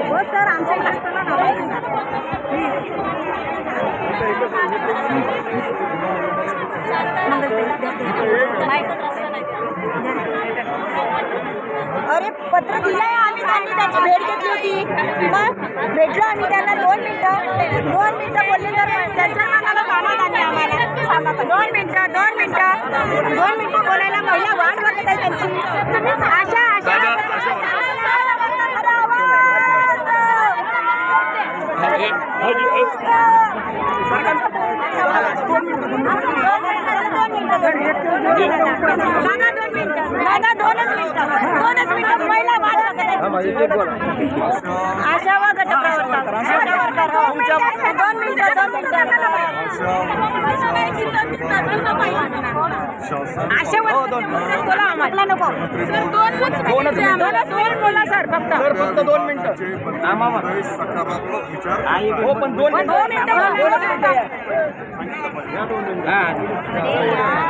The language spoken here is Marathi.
हो सर आमच्या इकडे चला अरे पत्र दिलंय आम्ही त्यांनी त्याची भेट घेतली होती. मग भेटलो आम्ही त्यांना दोन मिनिटं. दोन मिनिटं बोलले तर त्यांच्या नावाला समाधान आहे आम्हाला. दोन मिनिटं दोन मिनिटं. दोन मिनिटं बोलायला महिला वाट बघत आहे त्यांची. आशा आशा. दादा, हे, हे. दोन मिनिटं दादा दोनच मिनिटं दोनच मिनिटं पहिला आहे. आशा व गटप्रवर्तक आशा वर्कर हो. दोन मिनिटं दोन मिनिटं आशा वर्कर बोला आम्हाला. नको. सर दोन दोनच मिनिट. बोला सर फक्त. सर फक्त दोन मिनिटं. आम्हाला. सकारात्मक विचार हो पण दोन दोन मिनिटं. बोला, दोन मिनिटं. हा.